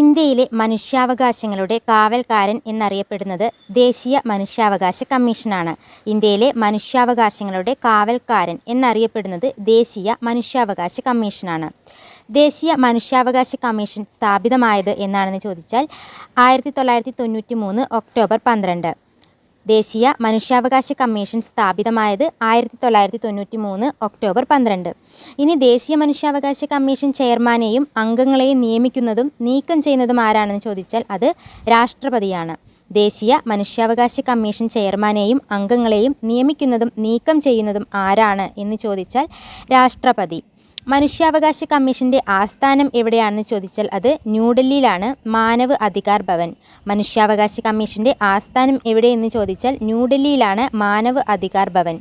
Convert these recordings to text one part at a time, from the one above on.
ഇന്ത്യയിലെ മനുഷ്യാവകാശങ്ങളുടെ കാവൽക്കാരൻ എന്നറിയപ്പെടുന്നത് ദേശീയ മനുഷ്യാവകാശ കമ്മീഷനാണ്. ഇന്ത്യയിലെ മനുഷ്യാവകാശങ്ങളുടെ കാവൽക്കാരൻ എന്നറിയപ്പെടുന്നത് ദേശീയ മനുഷ്യാവകാശ കമ്മീഷനാണ്. ദേശീയ മനുഷ്യാവകാശ കമ്മീഷൻ സ്ഥാപിതമായത് എന്നാണെന്ന് ചോദിച്ചാൽ ആയിരത്തി തൊള്ളായിരത്തി തൊണ്ണൂറ്റിമൂന്ന് ഒക്ടോബർ പന്ത്രണ്ട്. ദേശീയ മനുഷ്യാവകാശ കമ്മീഷൻ സ്ഥാപിതമായത് ആയിരത്തി തൊള്ളായിരത്തി തൊണ്ണൂറ്റി മൂന്ന് ഒക്ടോബർ പന്ത്രണ്ട്. ഇനി ദേശീയ മനുഷ്യാവകാശ കമ്മീഷൻ ചെയർമാനെയും അംഗങ്ങളെയും നിയമിക്കുന്നതും നീക്കം ചെയ്യുന്നതും ആരാണെന്ന് ചോദിച്ചാൽ അത് രാഷ്ട്രപതിയാണ്. ദേശീയ മനുഷ്യാവകാശ കമ്മീഷൻ ചെയർമാനെയും അംഗങ്ങളെയും നിയമിക്കുന്നതും നീക്കം ചെയ്യുന്നതും ആരാണ് എന്ന് ചോദിച്ചാൽ രാഷ്ട്രപതി. മനുഷ്യാവകാശ കമ്മീഷന്റെ ആസ്ഥാനം എവിടെയാണെന്ന് ചോദിച്ചാൽ അത് ന്യൂഡൽഹിയിലാണ് മാനവ് അധികാർ ഭവൻ. മനുഷ്യാവകാശ കമ്മീഷന്റെ ആസ്ഥാനം എവിടെയെന്ന് ചോദിച്ചാൽ ന്യൂഡൽഹിയിലാണ് മാനവ് അധികാർ ഭവൻ.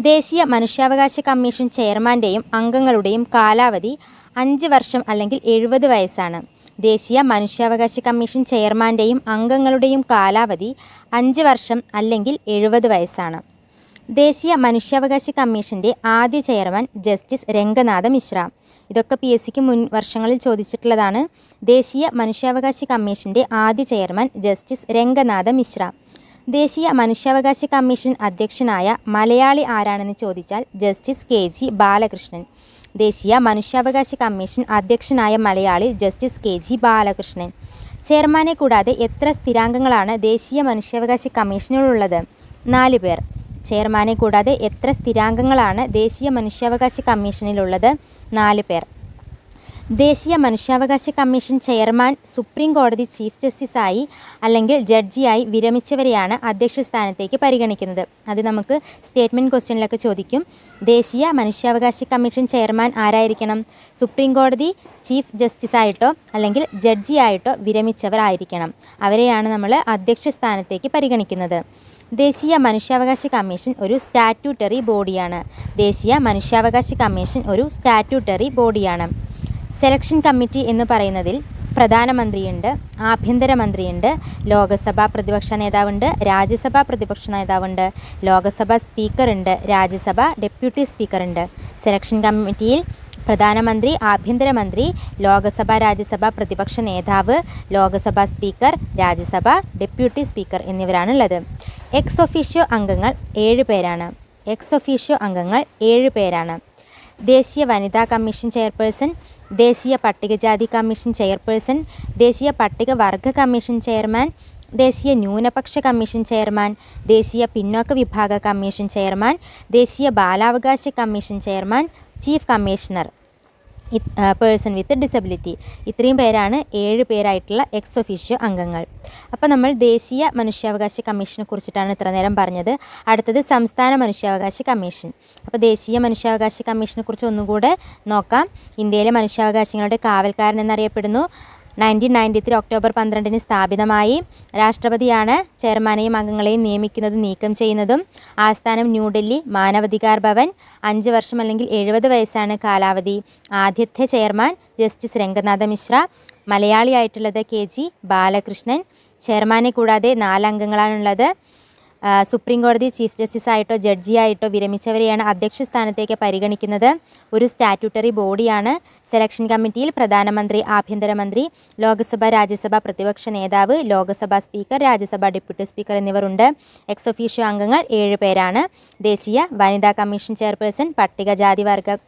ദേശീയ മനുഷ്യാവകാശ കമ്മീഷൻ ചെയർമാന്റെയും അംഗങ്ങളുടെയും കാലാവധി അഞ്ച് വർഷം അല്ലെങ്കിൽ എഴുപത് വയസ്സാണ്. ദേശീയ മനുഷ്യാവകാശ കമ്മീഷൻ ചെയർമാന്റെയും അംഗങ്ങളുടെയും കാലാവധി അഞ്ച് വർഷം അല്ലെങ്കിൽ എഴുപത് വയസ്സാണ്. ദേശീയ മനുഷ്യാവകാശ കമ്മീഷന്റെ ആദ്യ ചെയർമാൻ ജസ്റ്റിസ് രംഗനാഥ മിശ്ര. ഇതൊക്കെ പി എസ് സിക്ക് മുൻ വർഷങ്ങളിൽ ചോദിച്ചിട്ടുള്ളതാണ്. ദേശീയ മനുഷ്യാവകാശ കമ്മീഷന്റെ ആദ്യ ചെയർമാൻ ജസ്റ്റിസ് രംഗനാഥ മിശ്ര. ദേശീയ മനുഷ്യാവകാശ കമ്മീഷൻ അധ്യക്ഷനായ മലയാളി ആരാണെന്ന് ചോദിച്ചാൽ ജസ്റ്റിസ് കെ. ജി. ബാലകൃഷ്ണൻ. ദേശീയ മനുഷ്യാവകാശ കമ്മീഷൻ അധ്യക്ഷനായ Malayali justice K. G. Balakrishnan. ചെയർമാനെ കൂടാതെ എത്ര സ്ഥിരാംഗങ്ങളാണ് ദേശീയ മനുഷ്യാവകാശ കമ്മീഷനിലുള്ളത്? നാല് പേർ. ചെയർമാനെ കൂടാതെ എത്ര സ്ഥിരാംഗങ്ങളാണ് ദേശീയ മനുഷ്യാവകാശ കമ്മീഷനിലുള്ളത്? നാല് പേർ. ദേശീയ മനുഷ്യാവകാശ കമ്മീഷൻ ചെയർമാൻ സുപ്രീം കോടതി ചീഫ് ജസ്റ്റിസായി അല്ലെങ്കിൽ ജഡ്ജിയായി വിരമിച്ചവരെയാണ് അധ്യക്ഷ സ്ഥാനത്തേക്ക് പരിഗണിക്കുന്നത്. അത് നമുക്ക് സ്റ്റേറ്റ്മെന്റ് ക്വസ്റ്റ്യനിലൊക്കെ ചോദിക്കും. ദേശീയ മനുഷ്യാവകാശ കമ്മീഷൻ ചെയർമാൻ ആരായിരിക്കണം? സുപ്രീം കോടതി ചീഫ് ജസ്റ്റിസായിട്ടോ അല്ലെങ്കിൽ ജഡ്ജിയായിട്ടോ വിരമിച്ചവർ ആയിരിക്കണം. അവരെയാണ് നമ്മൾ അധ്യക്ഷ സ്ഥാനത്തേക്ക് പരിഗണിക്കുന്നത്. ദേശീയ മനുഷ്യാവകാശ കമ്മീഷൻ ഒരു സ്റ്റാറ്റ്യൂട്ടറി ബോഡിയാണ്. ദേശീയ മനുഷ്യാവകാശ കമ്മീഷൻ ഒരു സ്റ്റാറ്റ്യൂട്ടറി ബോഡിയാണ്. സെലക്ഷൻ കമ്മിറ്റി എന്ന് പറയുന്നതിൽ പ്രധാനമന്ത്രിയുണ്ട്, ആഭ്യന്തരമന്ത്രിയുണ്ട്, ലോകസഭാ പ്രതിപക്ഷ നേതാവുണ്ട്, രാജ്യസഭാ പ്രതിപക്ഷ നേതാവുണ്ട്, ലോകസഭാ സ്പീക്കറുണ്ട്, രാജ്യസഭാ ഡെപ്യൂട്ടി സ്പീക്കറുണ്ട്. സെലക്ഷൻ കമ്മിറ്റിയിൽ പ്രധാനമന്ത്രി, ആഭ്യന്തരമന്ത്രി, ലോകസഭ രാജ്യസഭാ പ്രതിപക്ഷ നേതാവ്, Lok Sabha speaker, Rajya Sabha deputy speaker എന്നിവരാണുള്ളത്. Ex officio അംഗങ്ങൾ ഏഴ് പേരാണ്. എക്സ് ഒഫീഷ്യോ അംഗങ്ങൾ ഏഴ് പേരാണ്. ദേശീയ വനിതാ കമ്മീഷൻ ചെയർപേഴ്സൺ, ദേശീയ പട്ടികജാതി കമ്മീഷൻ ചെയർപേഴ്സൺ, ദേശീയ പട്ടികവർഗ കമ്മീഷൻ ചെയർമാൻ, ദേശീയ ന്യൂനപക്ഷ കമ്മീഷൻ ചെയർമാൻ, ദേശീയ പിന്നോക്ക വിഭാഗ കമ്മീഷൻ ചെയർമാൻ, ദേശീയ ബാലാവകാശ commission chairman, chief commissioner person with disability. ഇത്രയും പേരാണ് ഏഴ് പേരായിട്ടുള്ള എക്സ് ഒഫീഷ്യോ അംഗങ്ങൾ. അപ്പോൾ നമ്മൾ ദേശീയ മനുഷ്യാവകാശ കമ്മീഷനെ കുറിച്ചിട്ടാണ് ഇത്ര നേരം പറഞ്ഞത്. അടുത്തത് സംസ്ഥാന മനുഷ്യാവകാശ കമ്മീഷൻ. അപ്പോൾ ദേശീയ മനുഷ്യാവകാശ കമ്മീഷനെ കുറിച്ച് ഒന്നുകൂടെ നോക്കാം. ഇന്ത്യയിലെ മനുഷ്യാവകാശങ്ങളുടെ കാവൽക്കാരൻ എന്നറിയപ്പെടുന്നു. നയന്റീൻ നയന്റി ത്രീ ഒക്ടോബർ പന്ത്രണ്ടിന് സ്ഥാപിതമായി. രാഷ്ട്രപതിയാണ് ചെയർമാനെയും അംഗങ്ങളെയും നിയമിക്കുന്നത് നീക്കം ചെയ്യുന്നതും. ആസ്ഥാനം ന്യൂഡൽഹി മാനവാധികാർ ഭവൻ. അഞ്ച് വർഷം അല്ലെങ്കിൽ എഴുപത് വയസ്സാണ് കാലാവധി. ആദ്യത്തെ ചെയർമാൻ ജസ്റ്റിസ് രംഗനാഥ മിശ്ര. മലയാളിയായിട്ടുള്ളത് കെ. ജി. ബാലകൃഷ്ണൻ. ചെയർമാനെ കൂടാതെ നാല് അംഗങ്ങളാണുള്ളത്. സുപ്രീം കോടതി ചീഫ് ജസ്റ്റിസ് ജസ്റ്റിസായിട്ടോ ജഡ്ജിയായിട്ടോ വിരമിച്ചവരെയാണ് അധ്യക്ഷ സ്ഥാനത്തേക്ക് പരിഗണിക്കുന്നത്. ഒരു സ്റ്റാറ്റ്യൂട്ടറി ബോഡിയാണ്. സെലക്ഷൻ കമ്മിറ്റിയിൽ പ്രധാനമന്ത്രി, ആഭ്യന്തരമന്ത്രി, ലോക്സഭ രാജ്യസഭ പ്രതിപക്ഷ നേതാവ്, Lok Sabha speaker, Rajya Sabha deputy speaker എന്നിവരുണ്ട്. Ex officio അംഗങ്ങൾ ഏഴ് പേരാണ്. ദേശീയ വനിതാ കമ്മീഷൻ ചെയർപേഴ്സൺ, പട്ടികജാതി വർഗ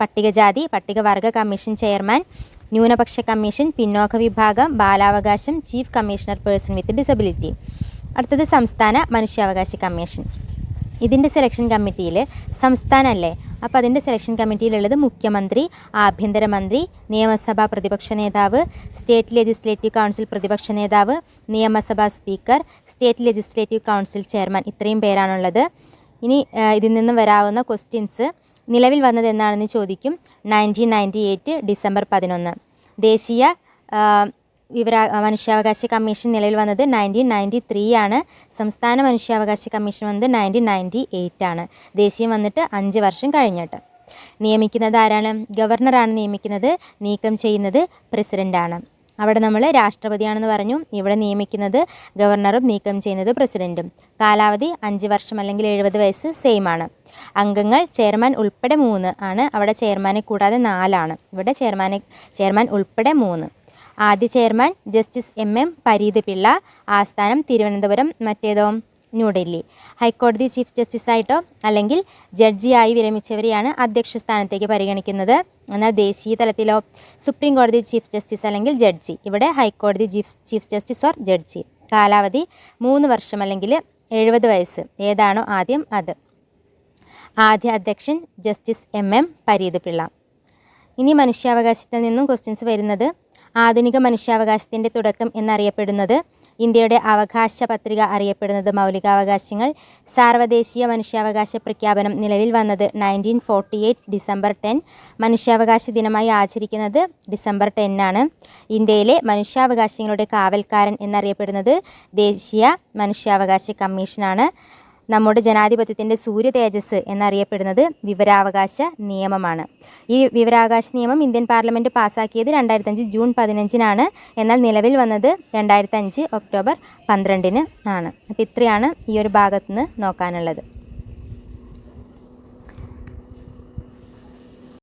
പട്ടികജാതി പട്ടികവർഗ കമ്മീഷൻ ചെയർമാൻ, ന്യൂനപക്ഷ കമ്മീഷൻ, പിന്നോക്ക വിഭാഗം, ബാലാവകാശം, chief commissioner person with disability. അടുത്തത് സംസ്ഥാന മനുഷ്യാവകാശ കമ്മീഷൻ. ഇതിന്റെ സെലക്ഷൻ കമ്മിറ്റിയിൽ സംസ്ഥാനം അല്ലേ അപ്പോൾ അതിന്റെ സെലക്ഷൻ കമ്മിറ്റിയിലുള്ളത് മുഖ്യമന്ത്രി, ആഭ്യന്തരമന്ത്രി, നിയമസഭാ പ്രതിപക്ഷ നേതാവ്, സ്റ്റേറ്റ് ലെജിസ്ലേറ്റീവ് കൗൺസിൽ പ്രതിപക്ഷ നേതാവ്, നിയമസഭാ speaker, state legislative council chairman ഇത്രയും പേരാണുള്ളത്. ഇനി ഇതിൽ നിന്ന് വരാവുന്ന ക്വസ്റ്റ്യൻസ് നിലവിൽ വന്നത് എന്നാണെന്ന് ചോദിക്കും. നയന്റീൻ നയന്റി എയ്റ്റ് ഡിസംബർ പതിനൊന്ന്. ദേശീയ വിവരാ മനുഷ്യാവകാശ കമ്മീഷൻ നിലവിൽ വന്നത് നയന്റീൻ നയന്റി ത്രീ ആണ്. സംസ്ഥാന മനുഷ്യാവകാശ കമ്മീഷൻ വന്നത് നയന്റീൻ നയന്റി എയ്റ്റ് ആണ്. ദേശീയം വന്നിട്ട് അഞ്ച് വർഷം കഴിഞ്ഞിട്ട്. നിയമിക്കുന്നത് ആരാണ്? ഗവർണറാണ് നിയമിക്കുന്നത്. നീക്കം ചെയ്യുന്നത് പ്രസിഡന്റാണ് അവിടെ നമ്മൾ രാഷ്ട്രപതിയാണെന്ന് പറഞ്ഞു. ഇവിടെ നിയമിക്കുന്നത് ഗവർണറും നീക്കം ചെയ്യുന്നത് പ്രസിഡന്റും കാലാവധി അഞ്ച് വർഷം അല്ലെങ്കിൽ എഴുപത് വയസ്സ് സെയിം ആണ്. അംഗങ്ങൾ ചെയർമാൻ ഉൾപ്പെടെ മൂന്ന് ആണ്. അവിടെ ചെയർമാനെ കൂടാതെ നാലാണ്. ഇവിടെ ചെയർമാനെ ചെയർമാൻ ഉൾപ്പെടെ മൂന്ന്. ആദ്യ chairman justice M M Pareeth Pillai ആസ്ഥാനം തിരുവനന്തപുരം മറ്റേതോ ന്യൂഡൽഹി. ഹൈക്കോടതി ചീഫ് ജസ്റ്റിസായിട്ടോ അല്ലെങ്കിൽ ജഡ്ജിയായി വിരമിച്ചവരെയാണ് അധ്യക്ഷ സ്ഥാനത്തേക്ക് പരിഗണിക്കുന്നത്. എന്നാൽ ദേശീയ തലത്തിലോ സുപ്രീം കോടതി ചീഫ് ജസ്റ്റിസ് അല്ലെങ്കിൽ ജഡ്ജി. ഇവിടെ ഹൈക്കോടതി ചീഫ് ജസ്റ്റിസ് ഓർ ജഡ്ജി. കാലാവധി മൂന്ന് വർഷം അല്ലെങ്കിൽ എഴുപത് വയസ്സ്. ഏതാണോ ആദ്യം അത്. ആദ്യ അധ്യക്ഷൻ justice M M Pareeth Pillai ഇനി മനുഷ്യാവകാശത്തിൽ നിന്നും ക്വസ്റ്റ്യൻസ് വരുന്നത് ആധുനിക മനുഷ്യാവകാശത്തിന്റെ തുടക്കം എന്നറിയപ്പെടുന്നത്. ഇന്ത്യയുടെ അവകാശ പത്രിക അറിയപ്പെടുന്നത് മൗലികാവകാശങ്ങൾ സാർവദേശീയ മനുഷ്യാവകാശ പ്രഖ്യാപനം നിലവിൽ വന്നത് nineteen forty eight December ten മനുഷ്യാവകാശ ദിനമായി ആചരിക്കുന്നത് ഡിസംബർ ടെന്നാണ് ഇന്ത്യയിലെ മനുഷ്യാവകാശങ്ങളുടെ കാവൽക്കാരൻ എന്നറിയപ്പെടുന്നത് ദേശീയ മനുഷ്യാവകാശ കമ്മീഷനാണ്. നമ്മുടെ ജനാധിപത്യത്തിന്റെ സൂര്യ തേജസ് എന്നറിയപ്പെടുന്നത് വിവരാവകാശ നിയമമാണ്. ഈ വിവരാവകാശ നിയമം ഇന്ത്യൻ പാർലമെന്റ് പാസ്സാക്കിയത് രണ്ടായിരത്തഞ്ച് ജൂൺ പതിനഞ്ചിനാണ്. എന്നാൽ നിലവിൽ വന്നത് രണ്ടായിരത്തഞ്ച് ഒക്ടോബർ പന്ത്രണ്ടിന് ആണ്. അപ്പോൾ ഇത്രയാണ് ഈ ഒരു ഭാഗത്ത് നിന്ന് നോക്കാനുള്ളത്.